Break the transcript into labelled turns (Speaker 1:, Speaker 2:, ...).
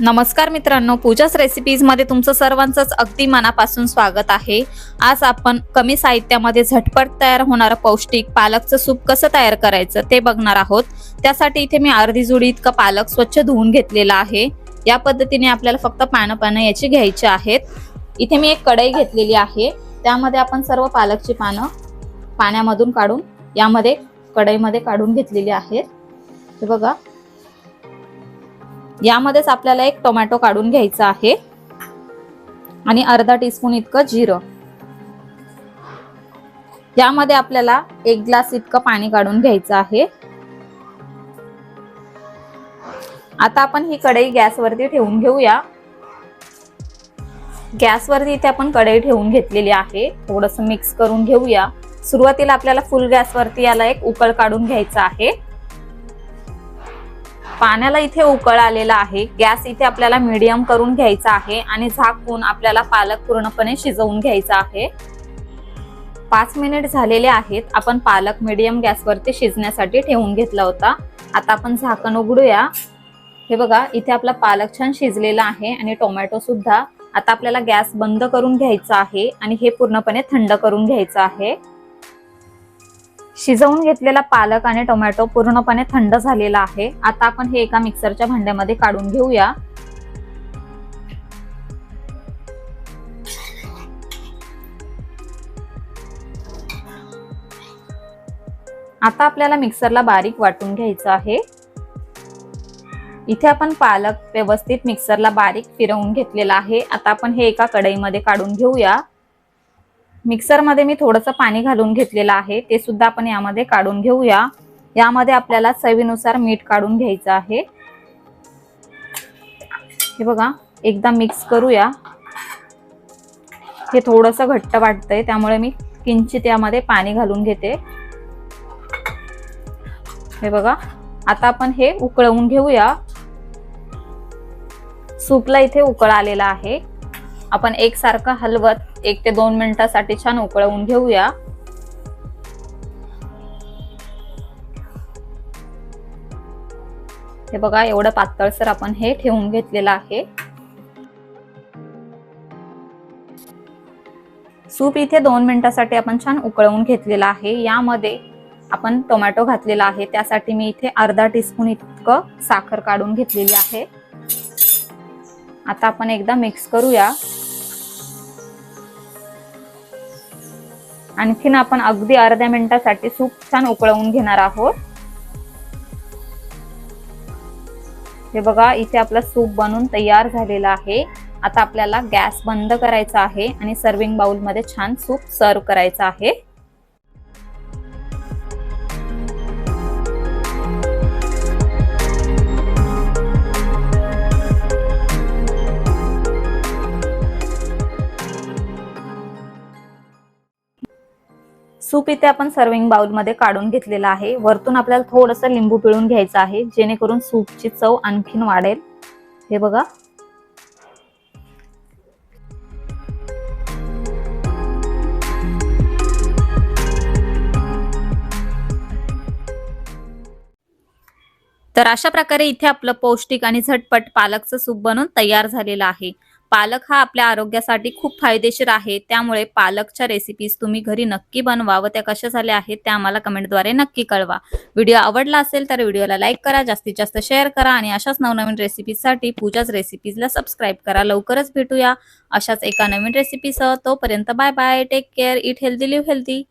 Speaker 1: नमस्कार मित्रांनो पूजाच रेसिपीजमध्ये तुमचं सर्वांचंच अगदी मनापासून स्वागत आहे. आज आपण कमी साहित्यामध्ये झटपट तयार होणारं पौष्टिक पालकचं सूप कसं तयार करायचं ते बघणार आहोत. त्यासाठी इथे मी अर्धी जुडी इतकं पालक स्वच्छ धुवून घेतलेला आहे. या पद्धतीने आपल्याला फक्त पानं पानं याची घ्यायची आहेत. इथे मी एक कढई घेतलेली आहे. त्यामध्ये आपण सर्व पालकची पानं पाण्यामधून काढून यामध्ये कढईमध्ये काढून घेतलेली आहेत. हे बघा यामध्येच आपल्याला एक टोमॅटो काढून घ्यायचा आहे. आणि अर्धा टीस्पून इतकं जिरं. यामध्ये आपल्याला एक ग्लास इतकं पाणी काढून घ्यायचं आहे. आता आपण ही कढई गॅसवरती ठेवून घेऊया. गॅसवरती इथे आपण कढई ठेवून घेतलेली आहे. थोडंसं मिक्स करून घेऊया. सुरुवातीला आपल्याला फुल गॅसवरती याला एक उकळ काढून घ्यायचा आहे. पाण्याला इथे उकळ आलेला आहे. गॅस इथे आपल्याला मीडियम करून घ्यायचा आहे आणि झाकून आपल्याला पालक पूर्णपणे शिजवून घ्यायचा आहे. पाच मिनिट झालेले आहेत. आपण पालक मीडियम गॅसवरती शिजण्यासाठी ठेवून घेतला होता. आता आपण झाकण उघडूया. हे बघा इथे आपला पालक छान शिजलेला आहे आणि टोमॅटो सुद्धा आता आपल्याला गॅस बंद करून घ्यायचा आहे आणि हे पूर्णपणे थंड करून घ्यायचं आहे. शिजवून घेतलेला पालक आणि टोमॅटो पूर्णपणे थंड झालेला आहे. आता आपण हे एका मिक्सरच्या भांड्यामध्ये काढून घेऊया. आता आपल्याला मिक्सरला बारीक वाटून घ्यायचं आहे. इथे आपण पालक व्यवस्थित मिक्सरला बारीक फिरवून घेतलेला आहे. आता आपण हे एका कढईमध्ये काढून घेऊया. मिक्सरमध्ये मी थोडंसं पाणी घालून घेतलेलं आहे. ते सुद्धा आपण यामध्ये काढून घेऊया. यामध्ये आपल्याला चवीनुसार मीठ काढून घ्यायचं आहे. हे बघा एकदा मिक्स करूया. हे थोडंसं घट्ट वाटतंय त्यामुळे मी किंचित यामध्ये पाणी घालून घेते. हे बघा आता आपण हे उकळवून घेऊया. सूपला इथे उकळ आलेला आहे. आपण एकसारखं हलवत एक ते दोन मिनिटासाठी छान उकळवून घेऊया. हे बघा एवढं पातळसर आपण हे ठेवून घेतलेलं आहे. सूप इथे दोन मिनिटासाठी आपण छान उकळवून घेतलेला आहे. यामध्ये आपण टोमॅटो घातलेला आहे. त्यासाठी मी इथे अर्धा टीस्पून इतकं साखर काढून घेतलेली आहे. आता आपण एकदा मिक्स करूया. आणखीन आपण अगदी अर्ध्या मिनिटासाठी सूप छान उकळवून घेणार आहोत. हे बघा इथे आपला सूप बनून तयार झालेला आहे. आता आपल्याला गॅस बंद करायचा आहे आणि सर्विंग बाउलमध्ये छान सूप सर्व करायचं आहे. सूप इथे आपण सर्विंग बाउलमध्ये काढून घेतलेला आहे. वरतून आपल्याला थोडंसं लिंबू पिळून घ्यायचं आहे जेणेकरून सूपची चव आणखीन वाढेल. हे बघा. तर अशा प्रकारे इथे आपलं पौष्टिक आणि झटपट पालकचं सूप बनून तयार झालेलं आहे. पालक हा आपल्या आरोग्यासाठी खूप फायदेशीर आहे. त्यामुळे पालकच्या रेसिपीज तुम्ही घरी नक्की बनवा व त्या कशा झाल्या आहेत त्या आम्हाला कमेंटद्वारे नक्की कळवा. व्हिडिओ आवडला असेल तर व्हिडिओला लाईक करा जास्तीत जास्त शेअर करा आणि अशाच नवनवीन रेसिपीजसाठी पूजाच रेसिपीजला सबस्क्राईब करा. लवकरच भेटूया अशाच एका नवीन रेसिपीसह तोपर्यंत bye bye take care eat healthy live healthy